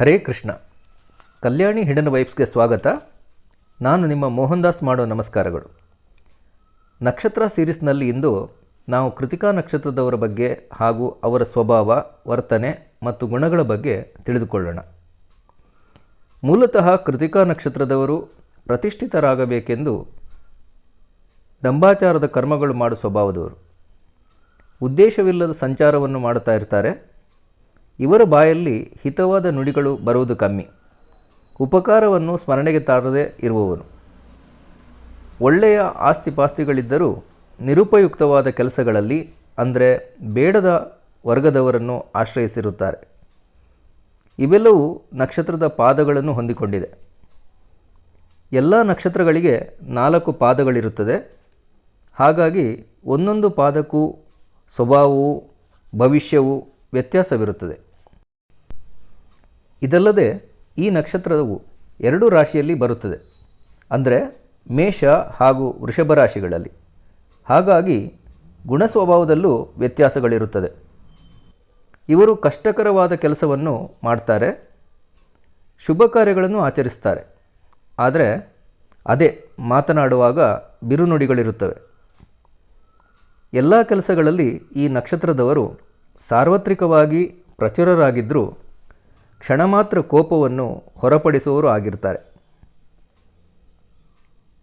ಹರೇ ಕೃಷ್ಣ. ಕಲ್ಯಾಣಿ hidden ವೈಬ್ಸ್ಗೆ ಸ್ವಾಗತ. ನಾನು ನಿಮ್ಮ ಮೋಹನ್ ದಾಸ್ ಮಾಡೋ ನಮಸ್ಕಾರಗಳು. ನಕ್ಷತ್ರ ಸೀರೀಸ್ನಲ್ಲಿ ಇಂದು ನಾವು ಕೃತಿಕಾ ನಕ್ಷತ್ರದವರ ಬಗ್ಗೆ ಹಾಗೂ ಅವರ ಸ್ವಭಾವ, ವರ್ತನೆ ಮತ್ತು ಗುಣಗಳ ಬಗ್ಗೆ ತಿಳಿದುಕೊಳ್ಳೋಣ. ಮೂಲತಃ ಕೃತಿಕಾ ನಕ್ಷತ್ರದವರು ಪ್ರತಿಷ್ಠಿತರಾಗಬೇಕೆಂದು ದಂಬಾಚಾರದ ಕರ್ಮಗಳು ಮಾಡುವ ಸ್ವಭಾವದವರು. ಉದ್ದೇಶವಿಲ್ಲದ ಸಂಚಾರವನ್ನು ಮಾಡುತ್ತಾ ಇರ್ತಾರೆ. ಇವರ ಬಾಯಲ್ಲಿ ಹಿತವಾದ ನುಡಿಗಳು ಬರುವುದು ಕಮ್ಮಿ. ಉಪಕಾರವನ್ನು ಸ್ಮರಣೆಗೆ ತಾರದೆ ಇರುವವನು. ಒಳ್ಳೆಯ ಆಸ್ತಿಪಾಸ್ತಿಗಳಿದ್ದರೂ ನಿರುಪಯುಕ್ತವಾದ ಕೆಲಸಗಳಲ್ಲಿ, ಅಂದರೆ ಬೇಡದ ವರ್ಗದವರನ್ನು ಆಶ್ರಯಿಸಿರುತ್ತಾರೆ. ಇವೆಲ್ಲವೂ ನಕ್ಷತ್ರದ ಪಾದಗಳನ್ನು ಹೊಂದಿಕೊಂಡಿದೆ. ಎಲ್ಲ ನಕ್ಷತ್ರಗಳಿಗೆ ನಾಲ್ಕು ಪಾದಗಳಿರುತ್ತದೆ. ಹಾಗಾಗಿ ಒಂದೊಂದು ಪಾದಕ್ಕೂ ಸ್ವಭಾವವು ಭವಿಷ್ಯವು ವ್ಯತ್ಯಾಸವಿರುತ್ತದೆ. ಇದಲ್ಲದೆ ಈ ನಕ್ಷತ್ರವು ಎರಡು ರಾಶಿಯಲ್ಲಿ ಬರುತ್ತದೆ. ಅಂದರೆ ಮೇಷ ಹಾಗೂ ವೃಷಭ ರಾಶಿಗಳಲ್ಲಿ. ಹಾಗಾಗಿ ಗುಣ ಸ್ವಭಾವದಲ್ಲೂ ವ್ಯತ್ಯಾಸಗಳಿರುತ್ತದೆ. ಇವರು ಕಷ್ಟಕರವಾದ ಕೆಲಸವನ್ನು ಮಾಡ್ತಾರೆ. ಶುಭ ಕಾರ್ಯಗಳನ್ನು ಆಚರಿಸ್ತಾರೆ. ಆದರೆ ಅದೇ ಮಾತನಾಡುವಾಗ ಬಿರುನುಡಿಗಳಿರುತ್ತವೆ. ಎಲ್ಲ ಕೆಲಸಗಳಲ್ಲಿ ಈ ನಕ್ಷತ್ರದವರು ಸಾರ್ವತ್ರಿಕವಾಗಿ ಪ್ರಚುರರಾಗಿದ್ದರೂ ಕ್ಷಣ ಮಾತ್ರ ಕೋಪವನ್ನು ಹೊರಪಡಿಸುವವರು ಆಗಿರ್ತಾರೆ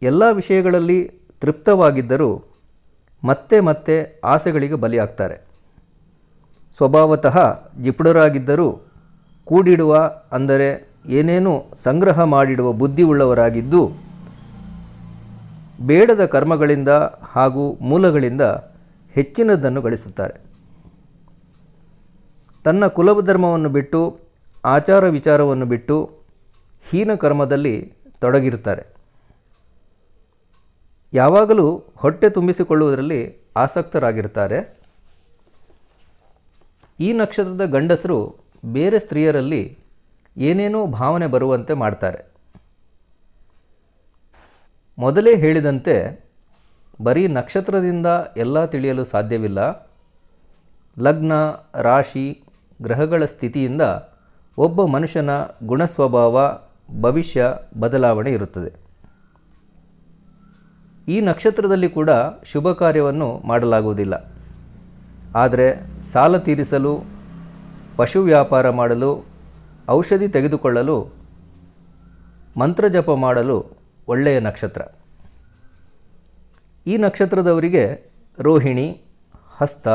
ಎಲ್ಲ ವಿಷಯಗಳಲ್ಲಿ ತೃಪ್ತವಾಗಿದ್ದರೂ ಮತ್ತೆ ಮತ್ತೆ ಆಸೆಗಳಿಗೆ ಬಲಿಯಾಗ್ತಾರೆ. ಸ್ವಭಾವತಃ ಜಿಪುಡರಾಗಿದ್ದರೂ ಕೂಡಿಡುವ ಅಂದರೆ ಏನೇನು ಸಂಗ್ರಹ ಮಾಡಿಡುವ ಬುದ್ಧಿ ಉಳ್ಳವರಾಗಿದ್ದು ಬೇಡದ ಕರ್ಮಗಳಿಂದ ಹಾಗೂ ಮೂಲಗಳಿಂದ ಹೆಚ್ಚಿನದನ್ನು ಗಳಿಸುತ್ತಾರೆ. ತನ್ನ ಕುಲಧರ್ಮವನ್ನು ಬಿಟ್ಟು ಆಚಾರ ವಿಚಾರವನ್ನು ಬಿಟ್ಟು ಹೀನ ಕರ್ಮದಲ್ಲಿ ತೊಡಗಿರುತ್ತಾರೆ. ಯಾವಾಗಲೂ ಹೊಟ್ಟೆ ತುಂಬಿಸಿಕೊಳ್ಳುವುದರಲ್ಲಿ ಆಸಕ್ತರಾಗಿರುತ್ತಾರೆ. ಈ ನಕ್ಷತ್ರದ ಗಂಡಸರು ಬೇರೆ ಸ್ತ್ರೀಯರಲ್ಲಿ ಏನೇನೋ ಭಾವನೆ ಬರುವಂತೆ ಮಾಡ್ತಾರೆ. ಮೊದಲೇ ಹೇಳಿದಂತೆ ಬರೀ ನಕ್ಷತ್ರದಿಂದ ಎಲ್ಲ ತಿಳಿಯಲು ಸಾಧ್ಯವಿಲ್ಲ. ಲಗ್ನ, ರಾಶಿ, ಗ್ರಹಗಳ ಸ್ಥಿತಿಯಿಂದ ಒಬ್ಬ ಮನುಷ್ಯನ ಗುಣಸ್ವಭಾವ, ಭವಿಷ್ಯ ಬದಲಾವಣೆ ಇರುತ್ತದೆ. ಈ ನಕ್ಷತ್ರದಲ್ಲಿ ಕೂಡ ಶುಭ ಕಾರ್ಯವನ್ನು ಮಾಡಲಾಗುವುದಿಲ್ಲ. ಆದರೆ ಸಾಲ ತೀರಿಸಲು, ಪಶು ವ್ಯಾಪಾರ ಮಾಡಲು, ಔಷಧಿ ತೆಗೆದುಕೊಳ್ಳಲು, ಮಂತ್ರ ಜಪ ಮಾಡಲು ಒಳ್ಳೆಯ ನಕ್ಷತ್ರ. ಈ ನಕ್ಷತ್ರದವರಿಗೆ ರೋಹಿಣಿ, ಹಸ್ತ,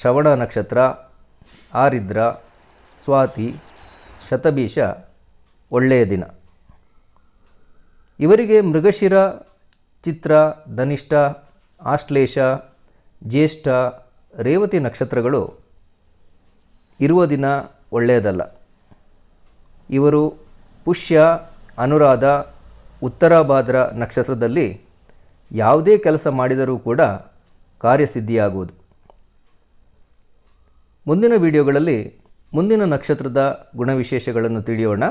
ಶ್ರವಣ ನಕ್ಷತ್ರ, ಆರಿದ್ರ ಸ್ವಾತಿ ಶತಬೀಷ ಒಳ್ಳೆಯ ದಿನ. ಇವರಿಗೆ ಮೃಗಶಿರ, ಚಿತ್ರ, ಧನಿಷ್ಠ, ಆಶ್ಲೇಷ, ಜ್ಯೇಷ್ಠ, ರೇವತಿ ನಕ್ಷತ್ರಗಳು ಇರುವ ದಿನ ಒಳ್ಳೆಯದಲ್ಲ. ಇವರು ಪುಷ್ಯ, ಅನುರಾಧ, ಉತ್ತರಾಭಾದ್ರ ನಕ್ಷತ್ರದಲ್ಲಿ ಯಾವುದೇ ಕೆಲಸ ಮಾಡಿದರೂ ಕೂಡ ಕಾರ್ಯಸಿದ್ಧಿಯಾಗುವುದು. ಮುಂದಿನ ವಿಡಿಯೋಗಳಲ್ಲಿ ಮುಂದಿನ ನಕ್ಷತ್ರದ ಗುಣವಿಶೇಷಗಳನ್ನು ತಿಳಿಯೋಣ.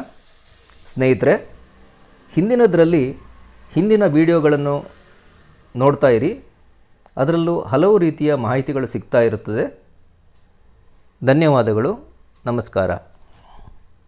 ಸ್ನೇಹಿತರೆ, ಹಿಂದಿನದರಲ್ಲಿ ಹಿಂದಿನ ವಿಡಿಯೋಗಳನ್ನು ನೋಡ್ತಾ ಇರಿ. ಅದರಲ್ಲೂ ಹಲವು ರೀತಿಯ ಮಾಹಿತಿಗಳು ಸಿಗ್ತಾ ಇರುತ್ತದೆ. ಧನ್ಯವಾದಗಳು. ನಮಸ್ಕಾರ.